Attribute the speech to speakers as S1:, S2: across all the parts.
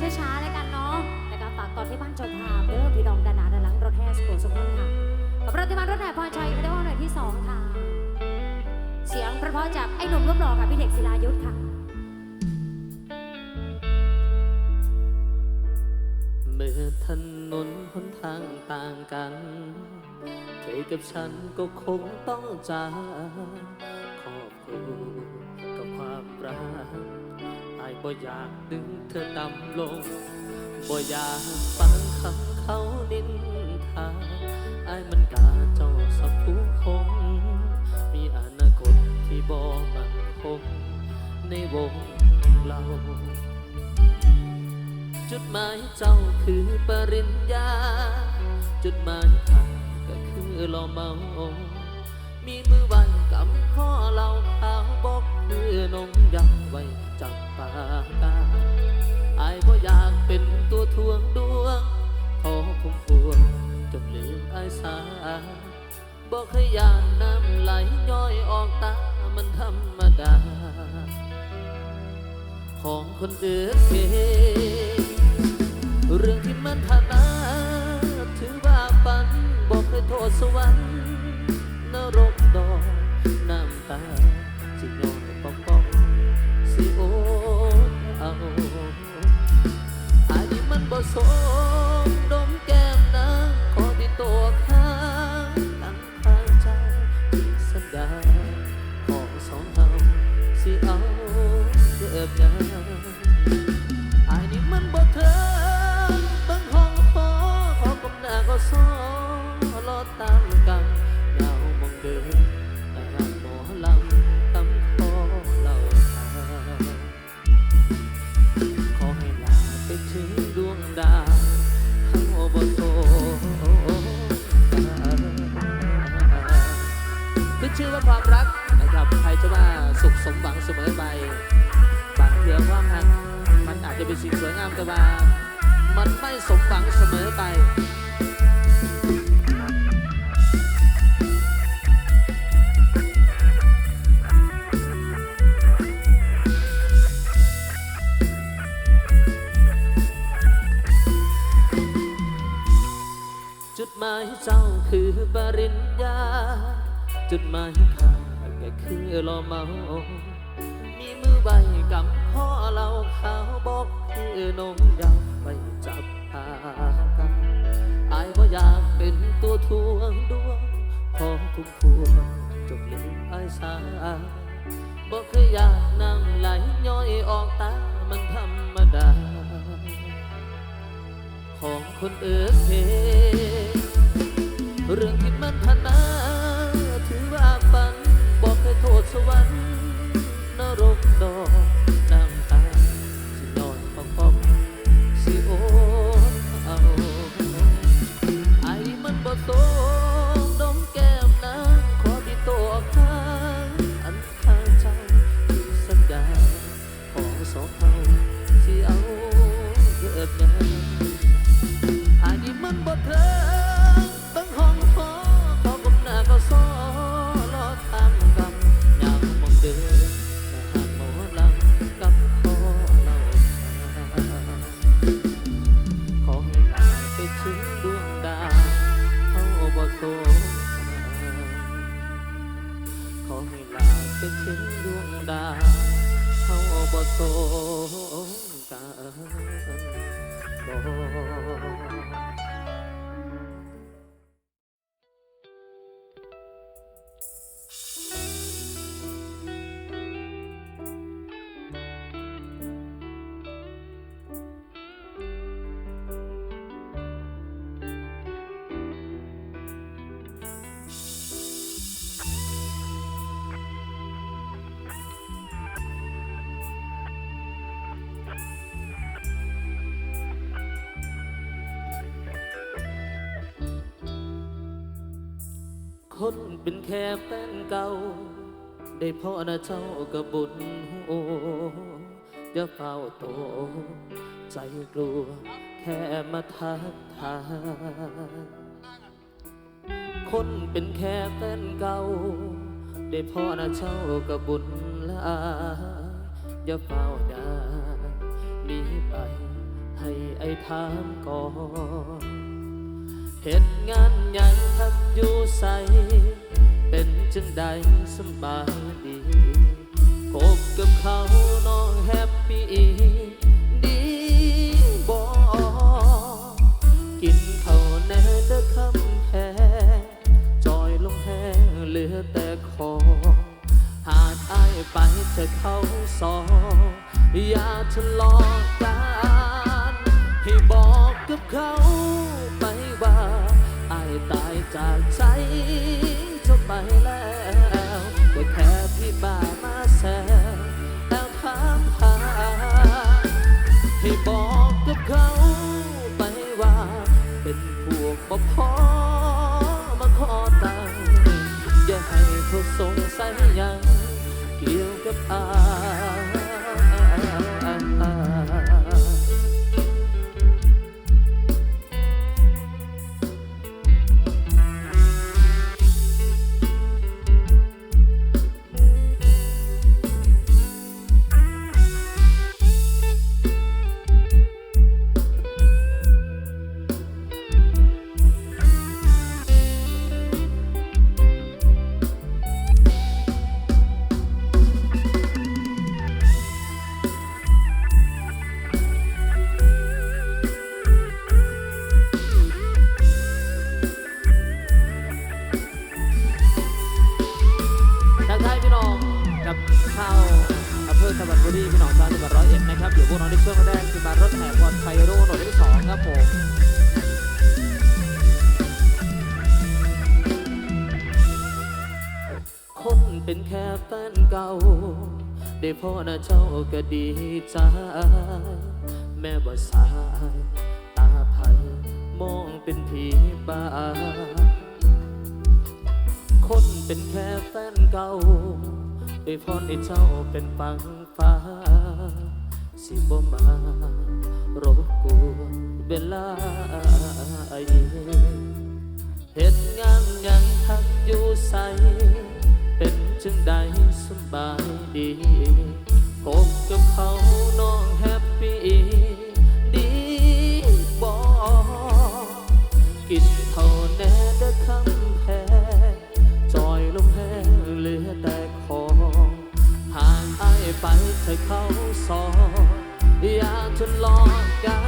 S1: ช้าๆแล้วกันเนาะแล้วก็ฝากตอนที่บ้านเจงภาพเด้อพี่ดองดานาดานหลังรถแห่สปอร์ตสมรณ์ค่ะกับปฏิมารถแห่พรชัยคาเดวหน่วยที่สองค่ะ เสียงเพราะๆจากไอ้หนุ่มรูปหล่อค่ะพี่เด็กศิลายุทธค่ะ
S2: เมื่อถนนหนทางต่างกันเธอกับฉันก็คงต้องจาก บ่อยากดึงเธอต่ำลง บ่อยากฟังคำเขานินทาไอายมันกาเจ้าสักผู้คง มีอนาคตที่บ่มั่นคงในวงเรา จุดหมายเจ้าคือปริญญา จุดหมายทางก็คือหล่อเมา มีมือไว้ กำข้อเราขาวบอกคือนงยาวไว้จับปากกาอายบ่อยากเป็นตัวทวงดวง ขอพุ่มพวงจนลืมอายสาบอกให้ยานน้ำไหลย้อยออกตามันธรรมดา ของคนอื่นเองเรื่องที่มันผ่านมาถือว่าปันบอกเคยโทษสวรรค์น น้ เสมอไปบางเทือความหักมันอาจจะเป็นสิ่งสวยงามแต่ว่ามันไม่สมหวังเสมอไปจุดหมายเจ้าคือปริญญา จุดหมายข้าก็คือรอเมา มีมือใบกำข้อเราขาวบอกคือนมยาวไปจับตากันอายว่าอยากเป็นตัวทวงดวงขอคุ้มพวงจบลืมอายสาบอกเคยอยากนั่งไหลย้อยออกตามันธรรมดา ของคนเอื่นเองเรื่องที่มันผ่านมา กดอกน้ำตาสินอนปองปองสิโอเอาไอมันบ่สมดมแก้มนางขอที่ตัวข้างอันข้างเจ้าที่สัญญาของสองเขาสิเอาเกิดยังอั คนเป็นแค่แฟนเก่า ได้พ่อนะเจ้ากับบุญโออย่าเฝ้าโต ใจกลัว แค่มาทักทายคนเป็นแค่แฟนเก่า ได้พ่อนะเจ้ากับบุญลาอย่าเฝ้าดาหนีไป ให้ไอ้ถามก่อน เหตุงานยังทักอยู่ใส เป็นจังใดสบายดีคบกับเขาน้องแฮปปี้ดีบ่กินข้าวแน่เด้อคำแพงจอยลงแห้งเหลือแต่ขอหากอายไปเจะเขาซองอย่าทะเลาะกันให้บอกกับเขา จากใจเจะไปแล้วก็แค่พี่บ้ามาแซวแล้วถามหาให้บอกกับเขาไปว่า เป็นพวกบ่พอมาขอตังอย่าให้เขาสงสัยยัง เกี่ยวกับอาย อำเภอสวัดิ์บุรีพี่น้องชาวจังหวัดร้อยเอ็ดนะครับเดี๋ยวพวกน้องในช่วงแรกจะมารถแห่บอลไฟโร่หน่วยที่สองครับผมคนเป็นแค่แฟนเก่า ได้พ่อนะเจ้าก็ดีใจแม่บ่สายตาไผ่มองเป็นผีบ้าคนเป็นแค่แฟนเก่าได้พรให้เจ้าเป็นปัง ฟ้า สิบ่มารบกวนเวลาเหตุงานยังทักอยู่ใส เป็นจึงได้สบายดีพบกับเขา อย่าทะลาะกัน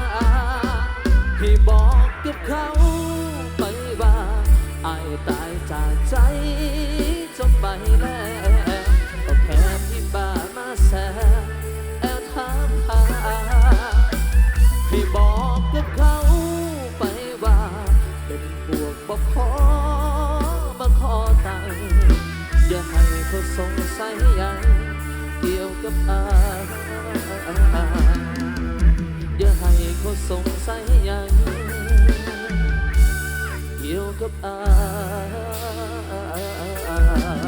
S2: ให้บอกกับเขาไปว่าไอายตายจากใจจบไปแล้วก็แค่พี่บ้ามาแซวแอบถามหาให้บอกกับเขาไปว่าเป็นพวกบ่ขอมาขอตังอย่าให้เขาสงสัยยัง กี่ยวกับอายอย่าให้เขาสงสัยหยังเกี่ยวกับอาย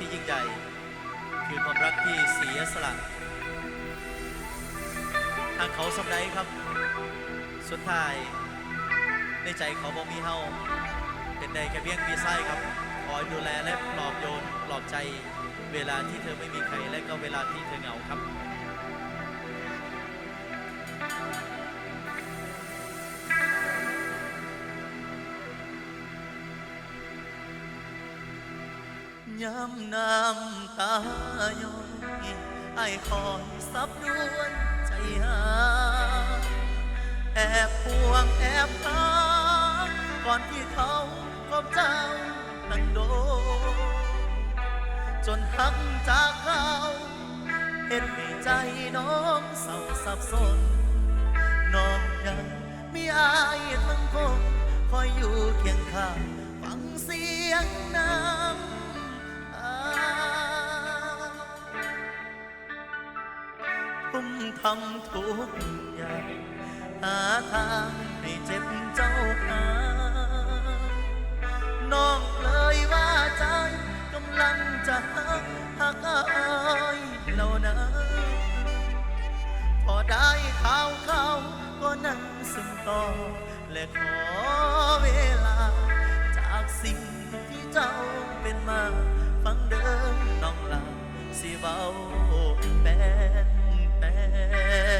S3: ที่ยิ่งใหญ่ คือความรักที่เสียสละทางเขาสำไดครับ สุดท้าย ในใจเขาบอกมีเฮาเป็นใดแค่เพียงมีไส้ครับ คอยดูแลและปลอบโยนปลอบใจ เวลาที่เธอไม่มีใครและก็เวลาที่เธอเหงาครับ ย้ำน้ำตาย้อยไอ้คอยซับด้วยใจหา แอบห่วงแอบหาก่อนที่เขาพบเจ้าตั้งโด จนหักจากเขาเห็นให้ใจน้องเศร้าสับสน น้องยังมีอายทั้งคงคอยอยู่เคียงข้างฟังเสียงน้ำ ตาผมทำทุกอย่างหาทางให้เจ็บเจ้าหาน้องเลยว่าใจกำลังจะหักหักอายแล้วนะพอได้ข่าวเขาก็นั่งซึมต่อและขอเวลาจากสิ่งที่เจ้าเป็นมา ฟังเดิมน้องลาสิเบาแปนแปน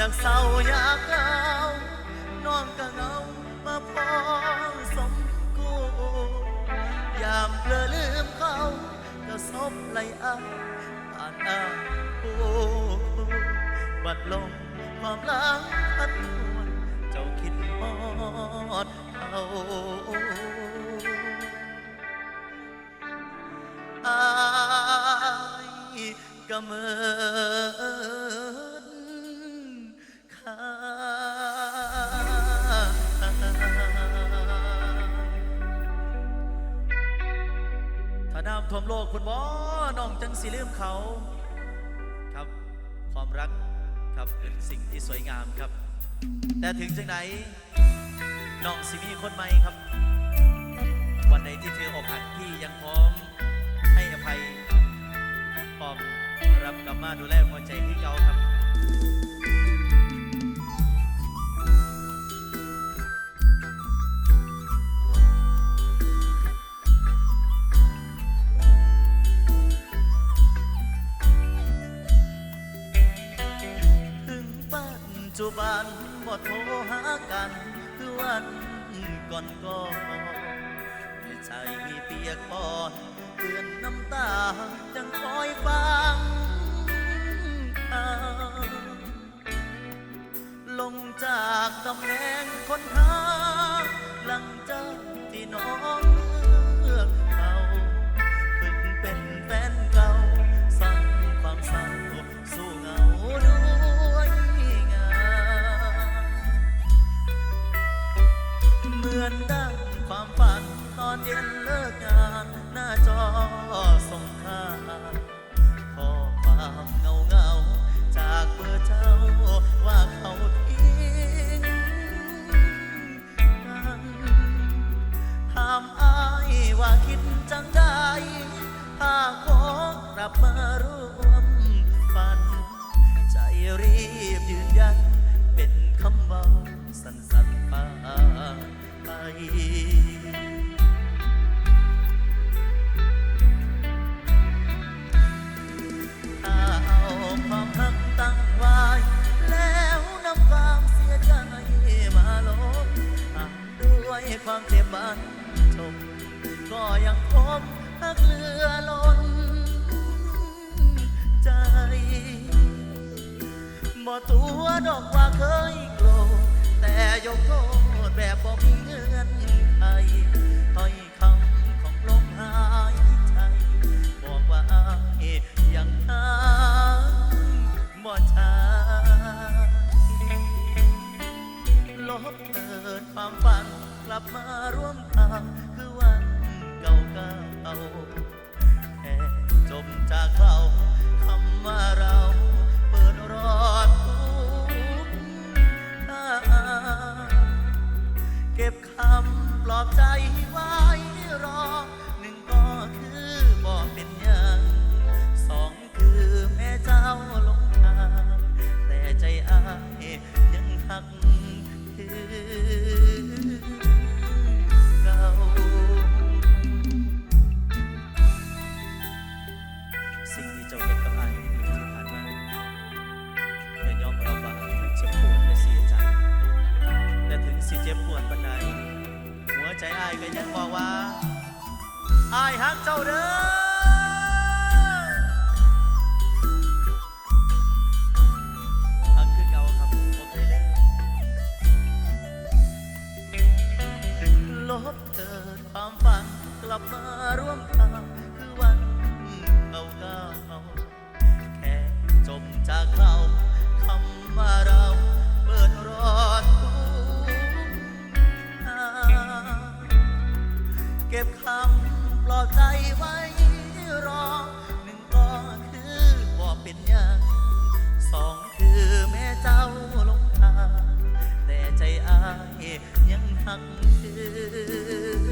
S3: อยากเศร้าอยากเหงาน้องก็เหงามาพอสมกูยามเปลอลืมเขาก็ซบไหลอาผ่านอาโอ้บัดลงความลังพัดหวนเจ้าคิดฮอดเขาอายก็เมือำท่วมโลกคุณบอน้องจังสิลืมเขาครับความรักครับเป็นสิ่งที่สวยงามครับ แต่ถึงจังไหนน้องสิมีคนใหม่ครับ วันใดที่เธออกหักพี่ยังพร้อมให้อภัยพร้อมรับกลับมาดูแลหัวใจที่เก่าครับ จุบันบ่โทรหากันคือวันก่อนก่อนใจเปียกปอนเปื้อนน้ำตาจังคอยฟ้า ลับมาร่วมฝัน ใจรีบยืนยัน เป็นคำเบาสั้นๆมาไปถ้าเอาความรักตั้งไว้ แล้วนำความเสียใจมาลบด้วยความเจ็บบันชมก็ยังคบหักเหลือล้น ใจบ่ตัวดอกว่าเคยโกรธแต่ยกโทษแบบบ่มีเงื่อนไข สิ่งที่เจ้าเห็นกับไอ้ายในปีที่ผ่านมาอย่ายอมรับว่ามันเจ็บปวดและเสียใจ แต่ถึงสิเจ็บปวดปานใดหัวใจไอ้ายก็ยังบอกว่าไอ้ายฮักเจ้าเด้อ
S4: ลบเกิความฝันกลับมาร่วม ว่าเราเปิดรอด
S3: เก็บคำปลอบใจไว้ร
S1: อหนึ่งก็คือบอกเป็นอย่างสองคือแม่เจ้าลงทางแต่ใจอายยังหักคือ